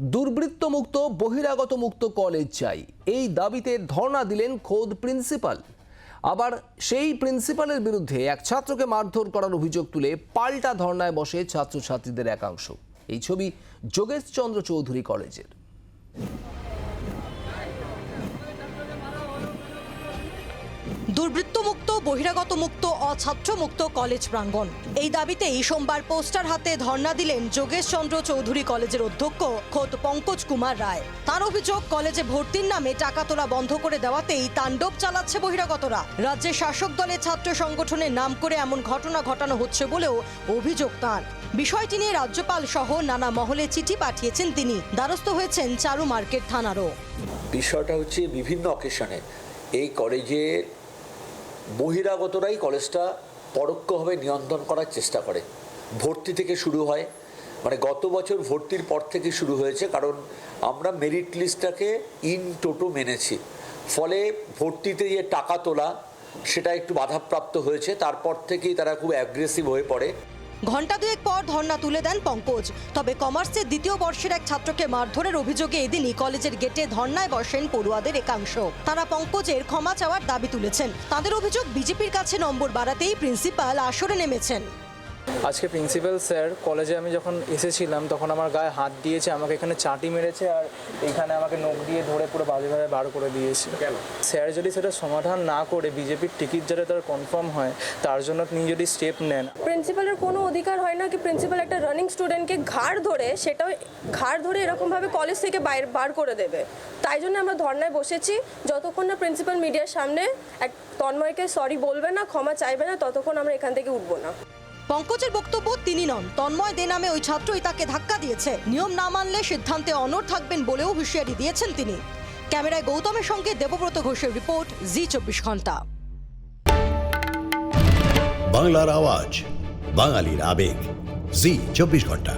দুর্বৃত্ত মুক্ত বহিরাগত মুক্ত কলেজ চাই। এই দাবিতে ধর্ণা দিলেন খোদ প্রিন্সিপাল আবার সেই প্রিন্সিপালের বিরুদ্ধে এক ছাত্রকে মারধর করার অভিযোগ তুলে পাল্টা ধর্নায় বসে ছাত্রছাত্রীদের একাংশ। এই ছবি যোগেশ চন্দ্র চৌধুরী কলেজের দুর্বৃত্তমুক্ত বহিরাগত মুক্ত অছাত্র মুক্ত কলেজ প্রাঙ্গণ। এই দাবিতেই সোমবার পোস্টার হাতে ধর্ণা দিলেন যোগেশ চন্দ্র চৌধুরী কলেজের অধ্যক্ষ খোদ পঙ্কজ কুমার রায়। তার অভিযোগ, কলেজে ভর্তির নামে টাকা তোলা বন্ধ করে দেওয়াতেই তাণ্ডব চালাচ্ছে বহিরাগতরা। রাজ্যের শাসক দলের ছাত্র সংগঠনের নাম করে এমন ঘটনা ঘটানো হচ্ছে বলেও অভিযোগ তার। বিষয়টি নিয়ে রাজ্যপাল সহ নানা মহলে চিঠি পাঠিয়েছেন তিনি। দ্বারস্থ হয়েছেন চারু মার্কেট থানারও। বিষয়টা হচ্ছে বিভিন্ন অকেশনে। এই কলেজে বহিরাগতরাই কলেজটা পরোক্ষভাবে নিয়ন্ত্রণ করার চেষ্টা করে। ভর্তি থেকে শুরু হয়। মানে গত বছর ভর্তির পর থেকে শুরু হয়েছে, কারণ আমরা মেরিট লিস্টটাকে ইন টোটো মেনেছি। ফলে ভর্তিতে যে টাকা তোলা, সেটা একটু বাধাপ্রাপ্ত হয়েছে। তারপর থেকেই তারা খুব অ্যাগ্রেসিভ হয়ে পড়ে। ঘণ্টা দুয়েক পর ধর্না তুলে দেন পঙ্কজ। তবে কমার্সের দ্বিতীয় বর্ষের এক ছাত্রকে মারধরের অভিযোগে এদিনই কলেজের গেটে ধর্নায় বসেন পড়ুয়াদের একাংশ। তারা পঙ্কজের ক্ষমা চাওয়ার দাবি তুলেছেন। তাদের অভিযোগ বিজেপির কাছে নম্বর বাড়াতেই প্রিন্সিপাল আসরে নেমেছেন। আজকে প্রিন্সিপাল স্যার কলেজে আমি যখন এসেছিলাম তখন আমার গায়ে হাত দিয়েছে আমাকে এখানে চাটি মেরেছে আর এখানে আমাকে নখ দিয়ে ধরে পুরো বাজেভাবে বার করে দিয়েছে। কেন? স্যার যদি সেটা সমাধান না করে বিজেপির টিকিট যাতে তার কনফার্ম হয় তার জন্য তিনি যদি স্টেপ নেন। প্রিন্সিপালের কোনো অধিকার হয় না কি প্রিন্সিপাল একটা রানিং স্টুডেন্টকে ঘাড় ধরে সেটাও ঘাড় ধরে এরকমভাবে কলেজ থেকে বাইরে বার করে দেবে। তাই জন্য আমরা ধর্নায় বসেছি। যতক্ষণ না প্রিন্সিপাল মিডিয়ার সামনে এক তন্ময়কে সরি বলবে না ক্ষমা চাইবে না ততক্ষণ আমরা এখান থেকে উঠবো না। পঙ্কজের বক্তব্য তিনি নন। তন্ময় দে নামে ওই ছাত্রই তাকে ধাক্কা দিয়েছে। নিয়ম না মানলে সিদ্ধান্তে অনর থাকবেন বলেও হুঁশিয়ারি দিয়েছেন তিনি। ক্যামেরায় গৌতমের সঙ্গে দেবব্রত ঘোষের রিপোর্ট, জি চব্বিশ ঘণ্টা। বাংলার আওয়াজ, বাঙালির আবেগ, জি চব্বিশ ঘণ্টা।